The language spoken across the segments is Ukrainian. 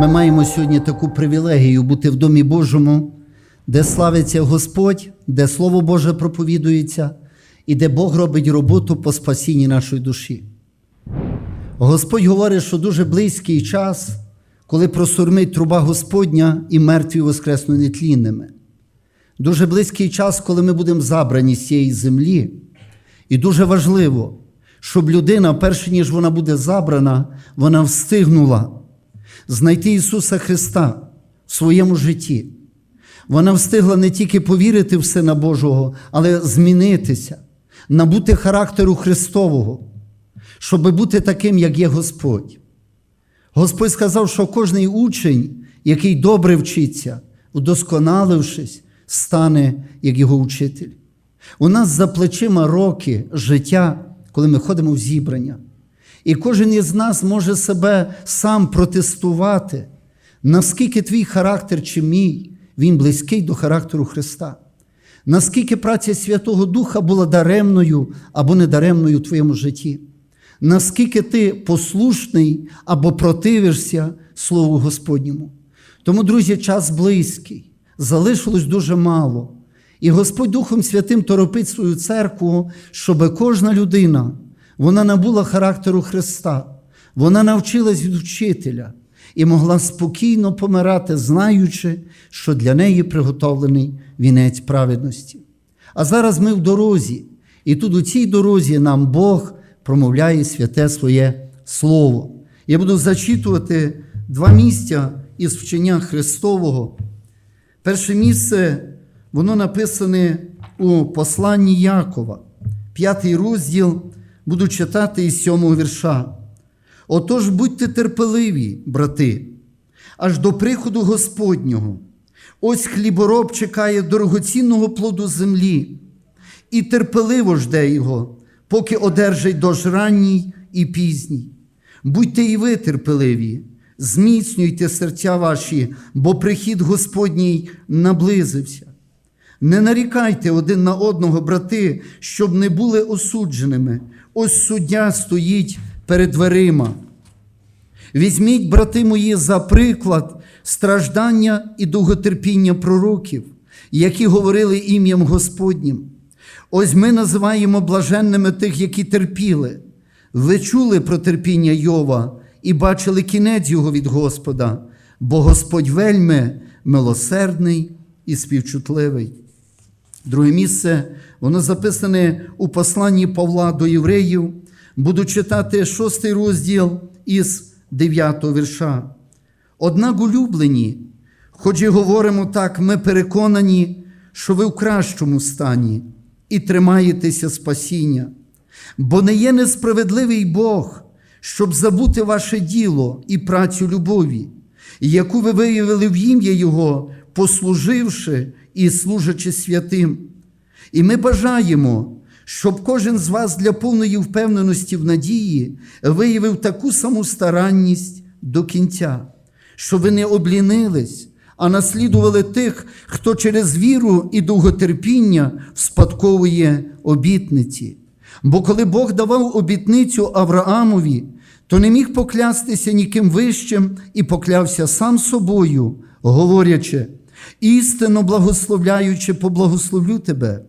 Ми маємо сьогодні таку привілегію бути в Домі Божому, де славиться Господь, де Слово Боже проповідується і де Бог робить роботу по спасінні нашої душі. Господь говорить, що дуже близький час, коли просурмить труба Господня і мертві воскреснуть нетлінними. Дуже близький час, коли ми будемо забрані з цієї землі. І дуже важливо, щоб людина, перш ніж вона буде забрана, вона встигнула знайти Ісуса Христа в своєму житті. Вона встигла не тільки повірити в Сина Божого, але змінитися, набути характеру Христового, щоб бути таким, як є Господь. Господь сказав, що кожний учень, який добре вчиться, удосконалившись, стане як його учитель. У нас за плечима роки життя, коли ми ходимо в зібрання. І кожен із нас може себе сам протестувати, наскільки твій характер чи мій, він близький до характеру Христа. Наскільки праця Святого Духа була даремною або недаремною в твоєму житті. Наскільки ти послушний або противишся Слову Господньому. Тому, друзі, час близький, залишилось дуже мало. І Господь Духом Святим торопить свою церкву, щоб кожна людина вона набула характеру Христа, вона навчилась від вчителя і могла спокійно помирати, знаючи, що для неї приготовлений вінець праведності. А зараз ми в дорозі, і тут у цій дорозі нам Бог промовляє святе своє Слово. Я буду зачитувати два місця із вчення Христового. Перше місце, воно написане у посланні Якова, п'ятий розділ, буду читати із сьомого вірша. Отож будьте терпеливі, брати, аж до приходу Господнього. Ось хлібороб чекає дорогоцінного плоду землі, і терпеливо жде його, поки одержить дощ ранній і пізній. Будьте і ви терпеливі, зміцнюйте серця ваші, бо прихід Господній наблизився. Не нарікайте один на одного, брати, щоб не були осудженими. Ось суддя стоїть перед дверима. Візьміть, брати мої, за приклад страждання і довготерпіння пророків, які говорили ім'ям Господнім. Ось ми називаємо блаженними тих, які терпіли. Ви чули про терпіння Йова і бачили кінець його від Господа, бо Господь вельми милосердний і співчутливий. Друге місце, воно записане у посланні Павла до євреїв. Буду читати шостий розділ із дев'ятого вірша. Однак улюблені, хоч і говоримо так, ми переконані, що ви в кращому стані і тримаєтеся спасіння, бо не є несправедливий Бог, щоб забути ваше діло і працю любові, яку ви виявили в ім'я Його, послуживши і служачи святим. І ми бажаємо, щоб кожен з вас для повної впевненості в надії виявив таку саму старанність до кінця, щоб ви не облінились, а наслідували тих, хто через віру і довготерпіння вспадковує обітниці. Бо коли Бог давав обітницю Авраамові, то не міг поклястися ніким вищим і поклявся сам собою, говорячи, істинно благословляючи, поблагословлю тебе,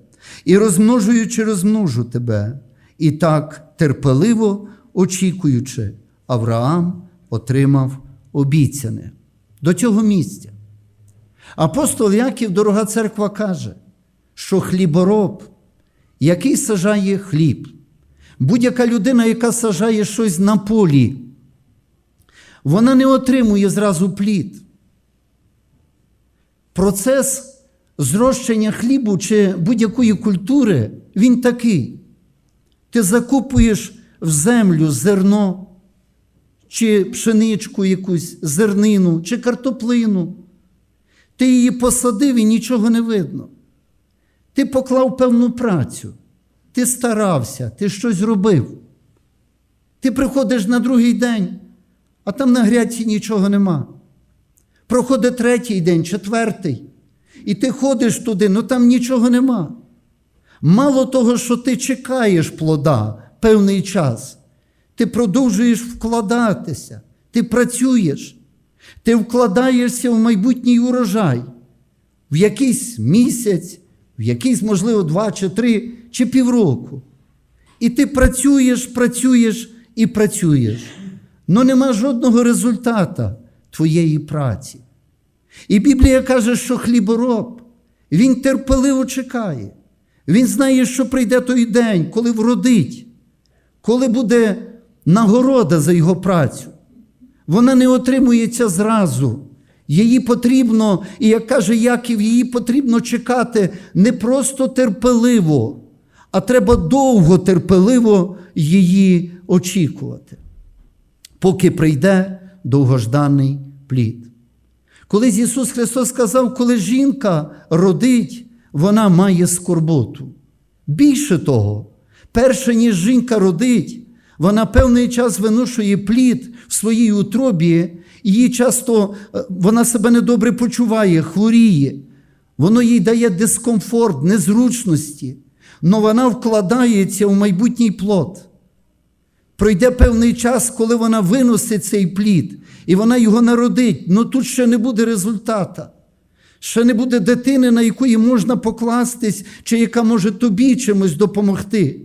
і розмножуючи, розмножу тебе. І так, терпеливо очікуючи, Авраам отримав обіцяне до цього місця. Апостол Яків, дорога церква, каже, що хлібороб, який сажає хліб, будь-яка людина, яка сажає щось на полі, вона не отримує зразу плід. Процес зрощення хлібу чи будь-якої культури, він такий. Ти закупуєш в землю зерно, чи пшеничку якусь, зернину, чи картоплину. Ти її посадив і нічого не видно. Ти поклав певну працю, ти старався, ти щось робив. Ти приходиш на другий день, а там на грядці нічого нема. Проходить третій день, четвертий, і ти ходиш туди, ну там нічого нема. Мало того, що ти чекаєш плода певний час, ти продовжуєш вкладатися, ти працюєш. Ти вкладаєшся в майбутній урожай, в якийсь місяць, в якийсь, можливо, два чи три, чи півроку. І ти працюєш, працюєш і працюєш. але нема жодного результата твоєї праці. І Біблія каже, що хлібороб, він терпеливо чекає. Він знає, що прийде той день, коли вродить, коли буде нагорода за його працю. Вона не отримується зразу. Її потрібно, і як каже Яків, її потрібно чекати не просто терпеливо, а треба довго терпеливо її очікувати, поки прийде довгожданий плід. Колись Ісус Христос сказав, коли жінка родить, вона має скорботу. Більше того, перше, ніж жінка родить, вона певний час виношує плід в своїй утробі, їй часто е, вона себе недобре почуває, хворіє. Воно їй дає дискомфорт, незручності, але вона вкладається в майбутній плод. Пройде певний час, коли вона виносить цей плід, і вона його народить, але тут ще не буде результата. Ще не буде дитини, на якої можна покластись, чи яка може тобі чимось допомогти.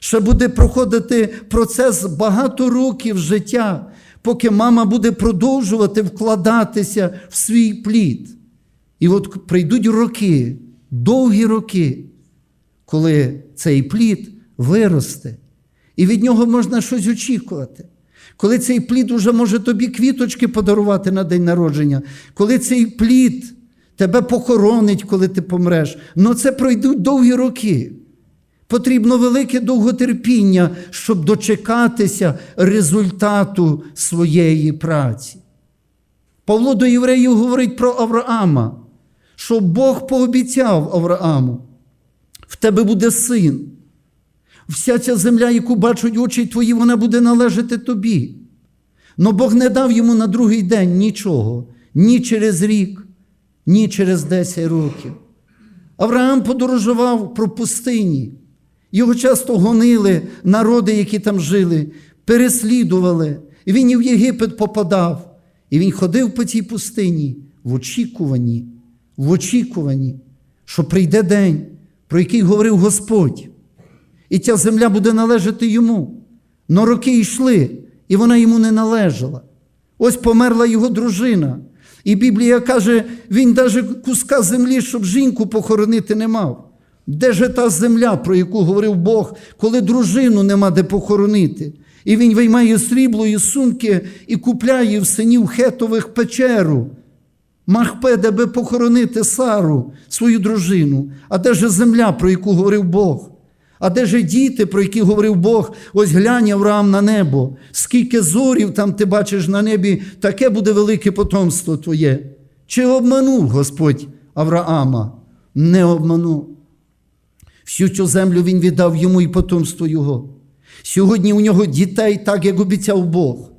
Ще буде проходити процес багато років життя, поки мама буде продовжувати вкладатися в свій плід. І от прийдуть роки, довгі роки, коли цей плід виросте, і від нього можна щось очікувати. Коли цей плід уже може тобі квіточки подарувати на день народження, коли цей плід тебе похоронить, коли ти помреш, ну це пройдуть довгі роки. Потрібно велике довготерпіння, щоб дочекатися результату своєї праці. Павло до євреїв говорить про Авраама, що Бог пообіцяв Аврааму, в тебе буде син. Вся ця земля, яку бачать очі твої, вона буде належати тобі. Но Бог не дав йому на другий день нічого, ні через рік, ні через 10 років. Авраам подорожував про пустині. Його часто гонили народи, які там жили, переслідували. І він і в Єгипет попадав. І він ходив по цій пустині в очікуванні, в очікуванні, що прийде день, про який говорив Господь. І ця земля буде належати йому. Но роки йшли, і вона йому не належала. Ось померла його дружина. І Біблія каже, він навіть куска землі, щоб жінку похоронити не мав. Де же та земля, про яку говорив Бог, коли дружину нема де похоронити? І він виймає срібло із сумки і купляє в синів хетових печеру. Махпе, де би похоронити Сару, свою дружину. А де же земля, про яку говорив Бог? А де же діти, про які говорив Бог, ось глянь Авраам на небо, скільки зорів там ти бачиш на небі, таке буде велике потомство твоє. Чи обманув Господь Авраама? Не обманув. Всю цю землю він віддав йому і потомство його. Сьогодні у нього дітей, так як обіцяв Бог.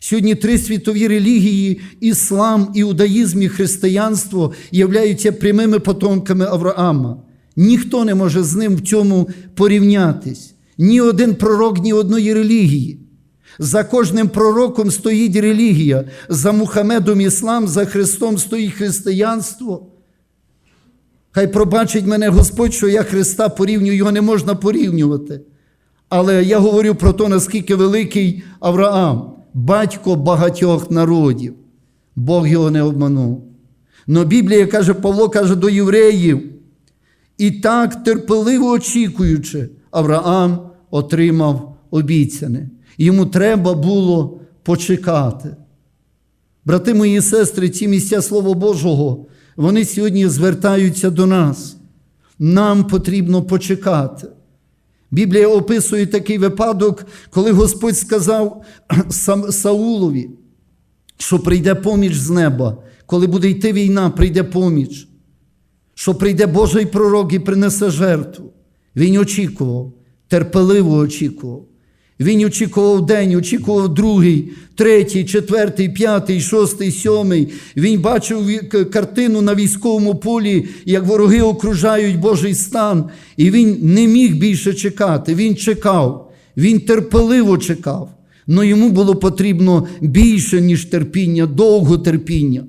Сьогодні три світові релігії іслам, іудаїзм і християнство являються прямими потомками Авраама. Ніхто не може з ним в цьому порівнятись. Ні один пророк, ні одної релігії. За кожним пророком стоїть релігія, за Мухамедом іслам, за Христом стоїть християнство. Хай пробачить мене Господь, що я Христа порівнюю, його не можна порівнювати. Але я говорю про те, наскільки великий Авраам, батько багатьох народів. Бог його не обманув. Но Біблія каже, Павло каже до євреїв, і так терпеливо очікуючи, Авраам отримав обіцяне. Йому треба було почекати. Брати мої сестри, ці місця Слова Божого, вони сьогодні звертаються до нас. Нам потрібно почекати. Біблія описує такий випадок, коли Господь сказав Саулові, що прийде поміч з неба, коли буде йти війна, прийде поміч, що прийде Божий пророк і принесе жертву. Він очікував, терпеливо очікував. Він очікував день, очікував другий, третій, четвертий, п'ятий, шостий, сьомий. Він бачив картину на військовому полі, як вороги окружають Божий стан. І він не міг більше чекати. Він чекав, він терпеливо чекав. але йому було потрібно більше, ніж терпіння, довго терпіння.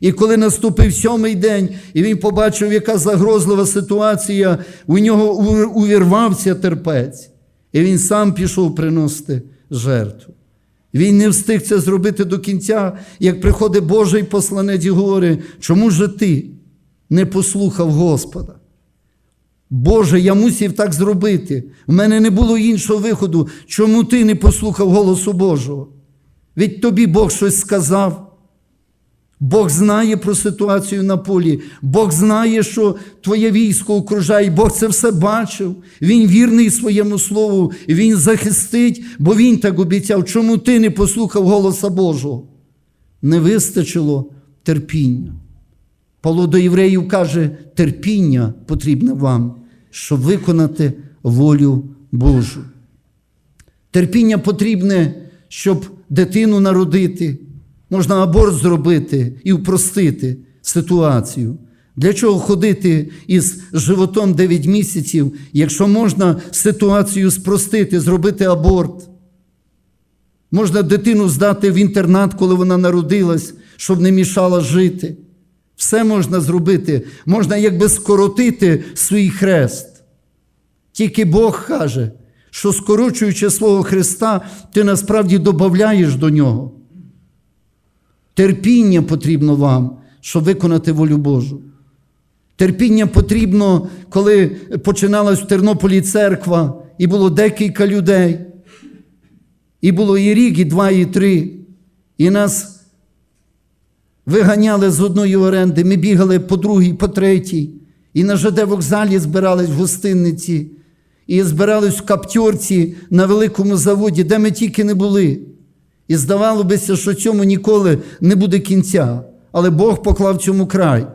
І коли наступив сьомий день, і він побачив, яка загрозлива ситуація, у нього увірвався терпець, і він сам пішов приносити жертву. Він не встиг це зробити до кінця, як приходить Божий посланець і говорить, чому ж ти не послухав Господа? Боже, я мусив так зробити. У мене не було іншого виходу. Чому ти не послухав голосу Божого? Від тобі Бог щось сказав. Бог знає про ситуацію на полі. Бог знає, що твоє військо окружає. Бог це все бачив. Він вірний своєму слову, він захистить, бо він так обіцяв. Чому ти не послухав голоса Божого? Не вистачило терпіння. Павло до євреїв каже, терпіння потрібне вам, щоб виконати волю Божу. Терпіння потрібне, щоб дитину народити. Можна аборт зробити і впростити ситуацію. Для чого ходити із животом 9 місяців, якщо можна ситуацію спростити, зробити аборт? Можна дитину здати в інтернат, коли вона народилась, щоб не мішала жити. Все можна зробити, можна якби скоротити свій хрест. Тільки Бог каже, що скорочуючи свого Христа, ти насправді додаєш до нього. Терпіння потрібно вам, щоб виконати волю Божу. Терпіння потрібно, коли починалась в Тернополі церква, і було декілька людей. І було і рік, і два, і три. І нас виганяли з одної оренди, ми бігали по другій, по третій. І на ЖД вокзалі збирались в гостинниці, і збирались в каптьорці на великому заводі, де ми тільки не були. І здавало бися, що цьому ніколи не буде кінця. Але Бог поклав цьому край.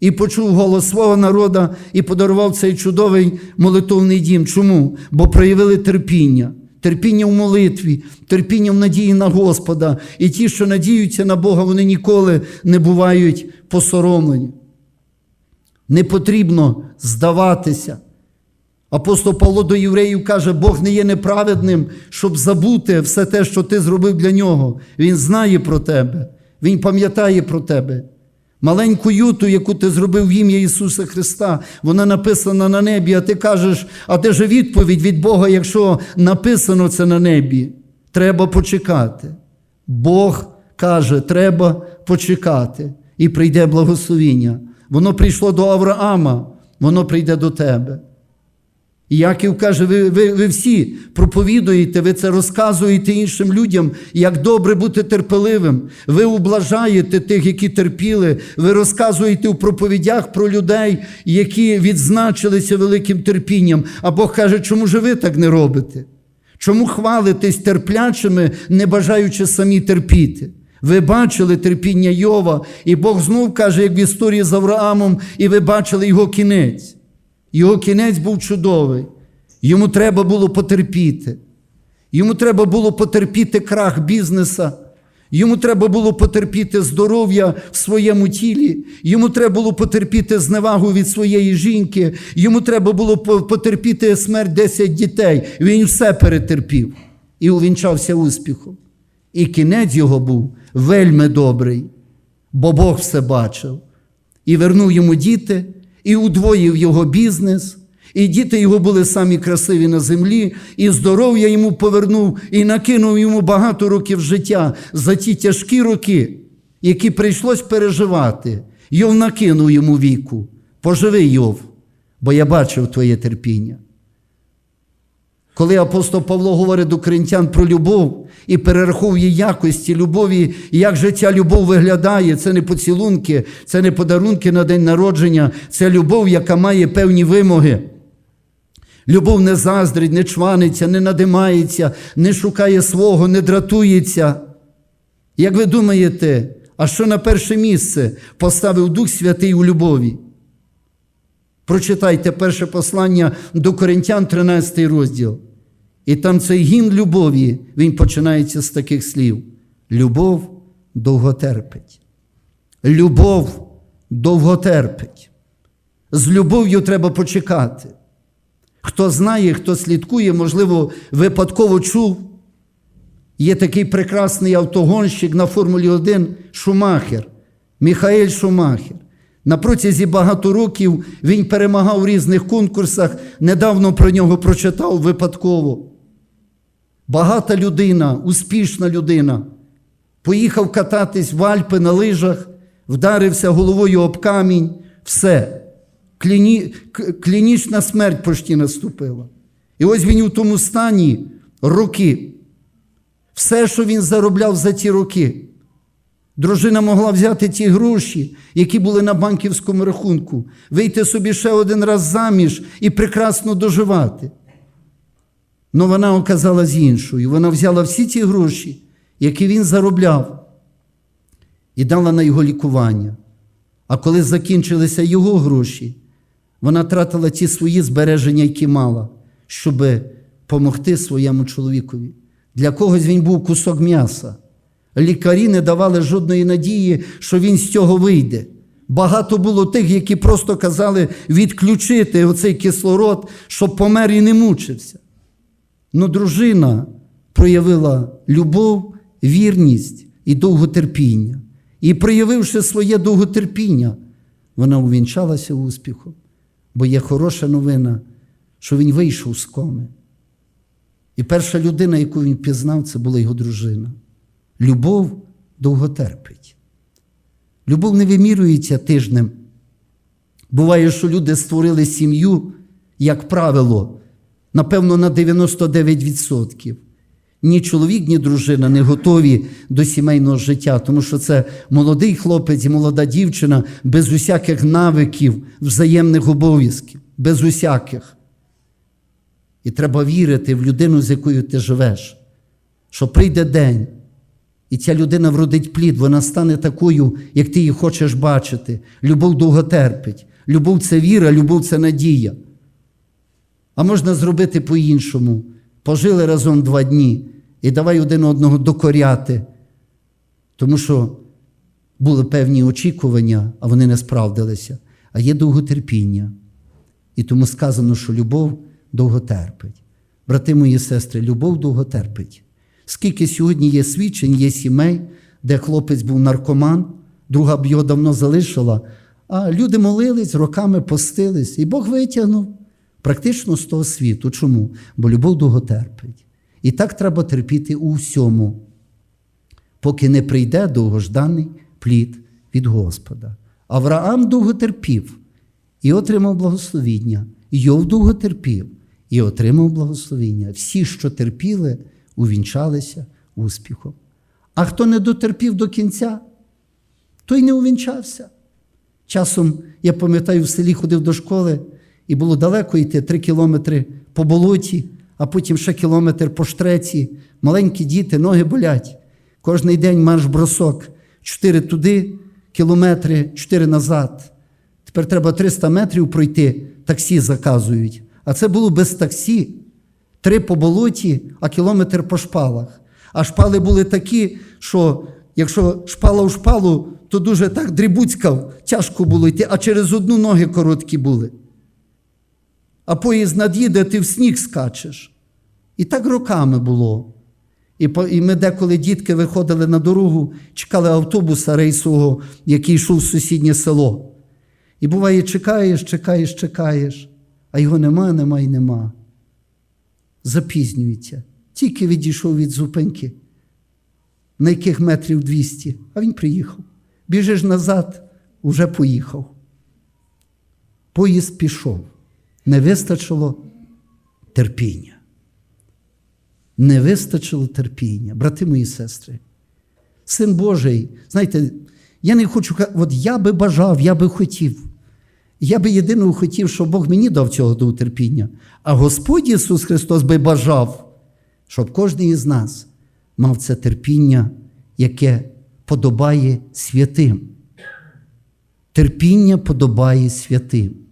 І почув голос свого народа і подарував цей чудовий молитовний дім. Чому? Бо проявили терпіння. Терпіння в молитві, терпіння в надії на Господа. І ті, що надіються на Бога, вони ніколи не бувають посоромлені. Не потрібно здаватися. Апостол Павло до євреїв каже, Бог не є неправедним, щоб забути все те, що ти зробив для нього. Він знає про тебе, Він пам'ятає про тебе. Маленьку юту, яку ти зробив в ім'я Ісуса Христа, вона написана на небі, а ти кажеш, а де ж відповідь від Бога, якщо написано це на небі? Треба почекати. Бог каже, треба почекати, і прийде благословіння. Воно прийшло до Авраама, воно прийде до тебе. І Яків каже, ви, ви, ви всі проповідуєте, ви це розказуєте іншим людям, як добре бути терпеливим. Ви ублажаєте тих, які терпіли, ви розказуєте у проповідях про людей, які відзначилися великим терпінням. А Бог каже, чому ж ви так не робите? Чому хвалитесь терплячими, не бажаючи самі терпіти? Ви бачили терпіння Йова, і Бог знов каже, як в історії з Авраамом, і ви бачили його кінець. Його кінець був чудовий. Йому треба було потерпіти. Йому треба було потерпіти крах бізнеса. Йому треба було потерпіти здоров'я в своєму тілі. Йому треба було потерпіти зневагу від своєї жінки. Йому треба було потерпіти смерть 10 дітей. Він все перетерпів і увінчався успіхом. І кінець його був вельми добрий, бо Бог все бачив. І вернув йому діти, і удвоїв його бізнес, і діти його були самі красиві на землі, і здоров'я йому повернув, і накинув йому багато років життя за ті тяжкі роки, які прийшлось переживати. Йов накинув йому віку. Поживи Йов, бо я бачив твоє терпіння. Коли апостол Павло говорить до коринтян про любов і перераховує якості любові, і як же ця любов виглядає, це не поцілунки, це не подарунки на день народження, це любов, яка має певні вимоги. Любов не заздрить, не чваниться, не надимається, не шукає свого, не дратується. Як ви думаєте, а що на перше місце поставив Дух Святий у любові? Прочитайте перше послання до Коринтян, 13 розділ. І там цей гімн любові, він починається з таких слів: Любов довготерпить. Любов довготерпить. З любов'ю треба почекати. Хто знає, хто слідкує, можливо, випадково чув, Є такий прекрасний автогонщик на Формулі 1 Шумахер, Міхаель Шумахер. На протязі багато років він перемагав у різних конкурсах. Недавно про нього прочитав випадково. Багата людина, успішна людина. Поїхав кататись в Альпи на лижах, вдарився головою об камінь, все. Кліні... Клінічна смерть почти наступила. І ось він у тому стані роки. Все, що він заробляв за ті роки. Дружина могла взяти ті гроші, які були на банківському рахунку, вийти собі ще один раз заміж і прекрасно доживати. Но вона оказалась іншою. Вона взяла всі ті гроші, які він заробляв, і дала на його лікування. А коли закінчилися його гроші, вона тратила ті свої збереження, які мала, щоб допомогти своєму чоловікові. Для когось він був кусок м'яса. Лікарі не давали жодної надії, що він з цього вийде. Багато було тих, які просто казали відключити оцей кислород, щоб помер і не мучився. Ну, дружина проявила любов, вірність і довготерпіння. І проявивши своє довготерпіння, вона увінчалася успіхом. Бо є хороша новина, що він вийшов з коми. І перша людина, яку він пізнав, це була його дружина. Любов довготерпить. Любов не вимірюється тижнем. Буває, що люди створили сім'ю, як правило, напевно, на 99%. Ні чоловік, ні дружина не готові до сімейного життя, тому що це молодий хлопець і молода дівчина без усяких навиків, взаємних обов'язків, без усяких. І треба вірити в людину, з якою ти живеш, що прийде день, і ця людина вродить плід, вона стане такою, як ти її хочеш бачити. Любов довго терпить. Любов це віра, любов це надія. А можна зробити по-іншому. Пожили разом два дні і давай один одного докоряти, тому що були певні очікування, а вони не справдилися. А є довготерпіння. І тому сказано, що любов довго терпить. Брати мої сестри, любов довго терпить. Скільки сьогодні є свідчень, є сімей, де хлопець був наркоман, друга б його давно залишила, а люди молились, роками постились, і Бог витягнув практично з того світу. Чому? Бо любов довго терпить. І так треба терпіти у всьому, поки не прийде довгожданий плід від Господа. Авраам довго терпів і отримав благословіння. Йов довго терпів і отримав благословіння. Всі, що терпіли, увінчалися успіхом. А хто не дотерпів до кінця, той не увінчався. Часом, я пам'ятаю, в селі ходив до школи, і було далеко йти три кілометри по болоті, а потім ще кілометр по штреці. Маленькі діти, ноги болять. Кожний день марш-бросок. Чотири туди, кілометри, чотири назад. Тепер треба 300 метрів пройти, таксі заказують. А це було без таксі. Три по болоті, а кілометр по шпалах. А шпали були такі, що якщо шпала у шпалу, то дуже так дрібуцькав, тяжко було йти, а через одну ноги короткі були. А поїзд над'їде, ти в сніг скачеш. І так роками було. І, ми деколи дітки виходили на дорогу, чекали автобуса рейсового, який йшов в сусіднє село. І буває, чекаєш, чекаєш, чекаєш, а його нема, нема і нема. Запізнюється. Тільки відійшов від зупинки, на яких метрів 200, а він приїхав. Біжиш назад, уже поїхав. Поїзд пішов. Не вистачило терпіння. Не вистачило терпіння. Брати мої сестри. Син Божий, знаєте, я не хочу от я би бажав, я би хотів. Я би єдиного хотів, щоб Бог мені дав цього довтерпіння. А Господь Ісус Христос би бажав, щоб кожен із нас мав це терпіння, яке подобає святим. Терпіння подобає святим.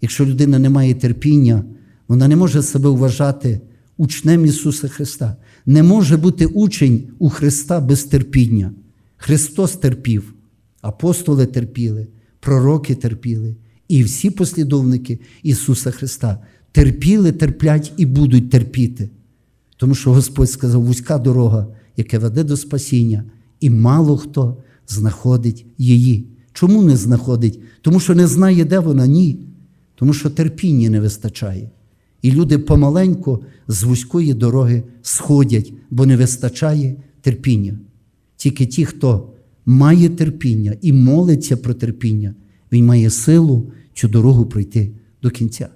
Якщо людина не має терпіння, вона не може себе вважати учнем Ісуса Христа. Не може бути учень у Христа без терпіння. Христос терпів, апостоли терпіли, пророки терпіли, і всі послідовники Ісуса Христа терпіли, терплять і будуть терпіти. Тому що Господь сказав, вузька дорога яке веде до спасіння, і мало хто знаходить її. Чому не знаходить? Тому що не знає, де вона? Ні. Тому що терпіння не вистачає. І люди помаленьку з вузької дороги сходять, бо не вистачає терпіння. Тільки ті, хто має терпіння і молиться про терпіння, він має силу цю дорогу пройти до кінця.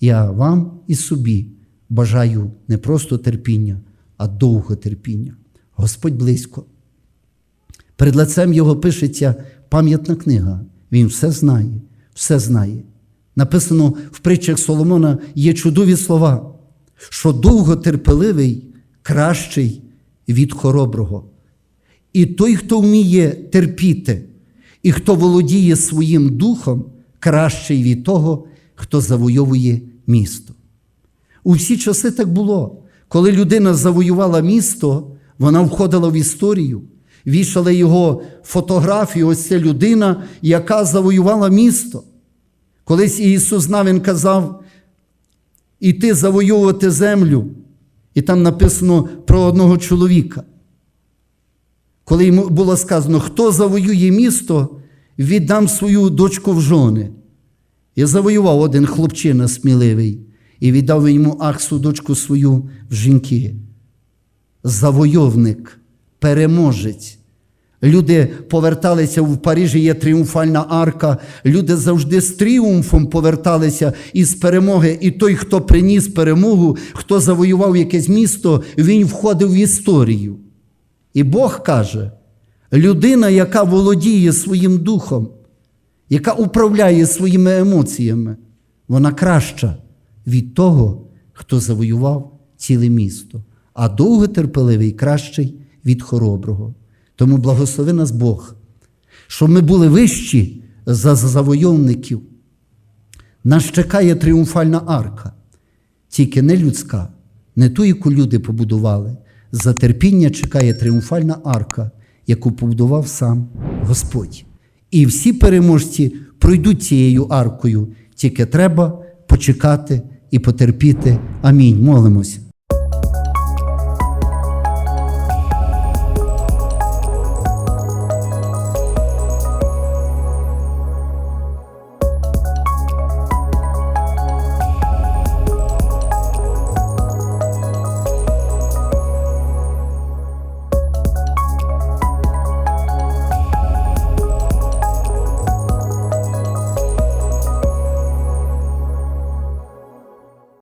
Я вам і собі бажаю не просто терпіння, а довго терпіння. Господь близько. Перед лицем його пишеться пам'ятна книга. Він все знає, все знає. Написано в притчах Соломона є чудові слова, що довготерпеливий кращий від хороброго. І той, хто вміє терпіти, і хто володіє своїм духом, кращий від того, хто завойовує місто. У всі часи так було. Коли людина завоювала місто, вона входила в історію, вішали його фотографію. Ось ця людина, яка завоювала місто. Колись Ісус Навин казав, іти завоювати землю. І там написано про одного чоловіка. Коли йому було сказано, хто завоює місто, віддам свою дочку в жони. І завоював один хлопчина сміливий, і віддав йому Ахсу дочку свою в жінки. Завойовник, переможець. Люди поверталися в Парижі, є тріумфальна арка. Люди завжди з тріумфом поверталися із перемоги. І той, хто приніс перемогу, хто завоював якесь місто, він входив в історію. І Бог каже: людина, яка володіє своїм духом, яка управляє своїми емоціями, вона краща від того, хто завоював ціле місто, а довготерпеливий кращий від хороброго. Тому благослови нас Бог, щоб ми були вищі за завойовників. Нас чекає тріумфальна арка, тільки не людська, не ту, яку люди побудували. За терпіння чекає тріумфальна арка, яку побудував сам Господь. І всі переможці пройдуть цією аркою, тільки треба почекати і потерпіти. Амінь. Молимося.